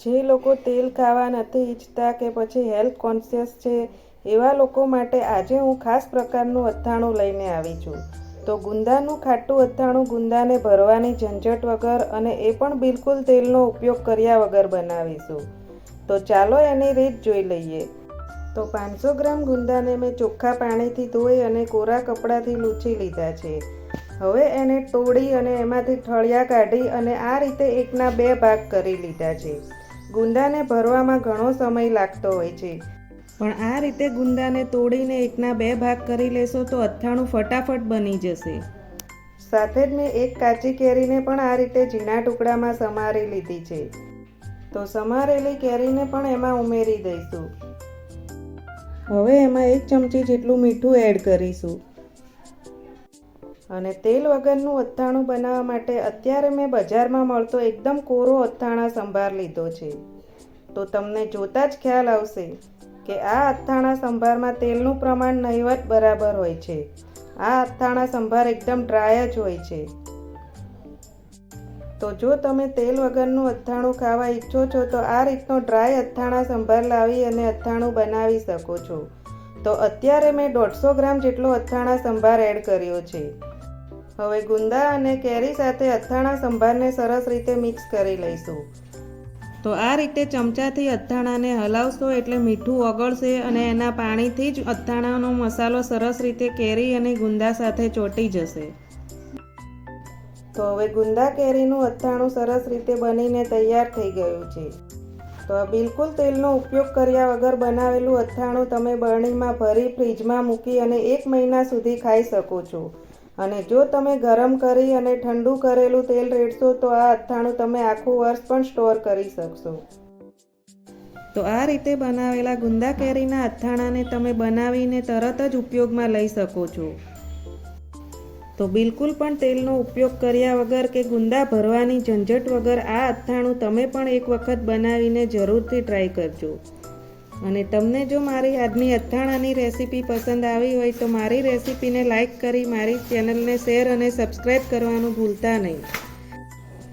જે લોકો તેલ ખાવા નથી ઈચ્છતા કે પછી હેલ્થ કોન્શિયસ છે, એવા લોકો માટે આજે હું ખાસ પ્રકારનું અથાણું લઈને આવી છું. તો ગુંદાનું ખાટું અથાણું ગુંદાને ભરવાની ઝંઝટ વગર અને એ પણ બિલકુલ તેલનો ઉપયોગ કર્યા વગર બનાવીશું. તો ચાલો એની રીત જોઈ લઈએ. તો પાંચસો ગ્રામ ગુંદાને મેં ચોખ્ખા પાણીથી ધોઈ અને કોરા કપડાથી લૂછી લીધા છે. હવે એને તોડી અને એમાંથી ઠળિયા કાઢી અને આ રીતે એકના બે ભાગ કરી લીધા છે. ગુંદાને ભરવામાં ઘણો સમય લાગતો હોય છે. પણ આ રીતે ગુંદાને તોડીને એકના બે ભાગ કરી લેશો તો અથાણું ફટાફટ બની જશે. સાથે જ મેં એક કાચી કેરીને પણ આ રીતે ઝીણા ટુકડામાં સમારી લીધી છે. તો સમારેલી કેરીને પણ એમાં ઉમેરી દઈશું. હવે એમાં એક ચમચી જેટલું મીઠું એડ કરીશું. અને તેલ વગરનું અથાણું બનાવવા માટે અત્યારે મેં બજારમાં મળતો એકદમ કોરો અથાણા સંભાર લીધો છે. તો તમને જોતાં જ ખ્યાલ આવશે કે આ અથાણા સંભારમાં તેલનું પ્રમાણ નહીવત બરાબર હોય છે. આ અથાણા સંભાર એકદમ ડ્રાય જ હોય છે. તો જો તમે તેલ વગરનું અથાણું ખાવા ઈચ્છો છો, તો આ રીતનો ડ્રાય અથાણા સંભાર લાવી અને અથાણું બનાવી શકો છો. તો અત્યારે મેં દોઢસો ગ્રામ જેટલો અથાણા સંભાર એડ કર્યો છે. હવે ગુંદા અને કેરી સાથે અથાણા સંભારને સરસ રીતે મિક્સ કરી લઈશું. તો આ રીતે ચમચાથી અથાણાને હલાવશો એટલે મીઠું ઓગળશે અને એના પાણીથી જ અથાણાનો મસાલો સરસ રીતે કેરી અને ગુંદા સાથે ચોંટી જશે. તો હવે ગુંદા કેરીનું અથાણું સરસ રીતે બનીને તૈયાર થઈ ગયું છે. તો આ બિલકુલ તેલનો ઉપયોગ કર્યા વગર બનાવેલું અથાણું તમે બરણીમાં ભરી ફ્રીજમાં મૂકી અને એક મહિના સુધી ખાઈ શકો છો. અને જો તમે ગરમ કરી અને ઠંડુ કરેલું તેલ રેડશો, તો આ અથાણું તમે આખું વર્ષ પણ સ્ટોર કરી શકશો. તો આ રીતે બનાવેલા ગુંદા કેરીના અથાણાને તમે બનાવીને તરત જ ઉપયોગમાં લઈ શકો છો. તો બિલકુલ પણ તેલનો ઉપયોગ કર્યા વગર કે ગુંદા ભરવાની ઝંઝટ વગર આ અથાણું તમે પણ એક વખત બનાવીને જરૂરથી ટ્રાય કરજો. અને તમને જો મારી આજની અથાણાની રેસીપી પસંદ આવી હોય તો મારી રેસીપીને લાઈક કરી મારી ચેનલને શેર અને સબસ્ક્રાઈબ કરવાનું ભૂલતા નહીં.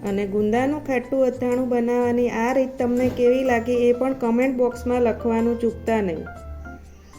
અને ગુંદાનું ખાટું અથાણું બનાવવાની આ રીત તમને કેવી લાગી એ પણ કમેન્ટ બોક્સમાં લખવાનું ચૂકતા નહીં.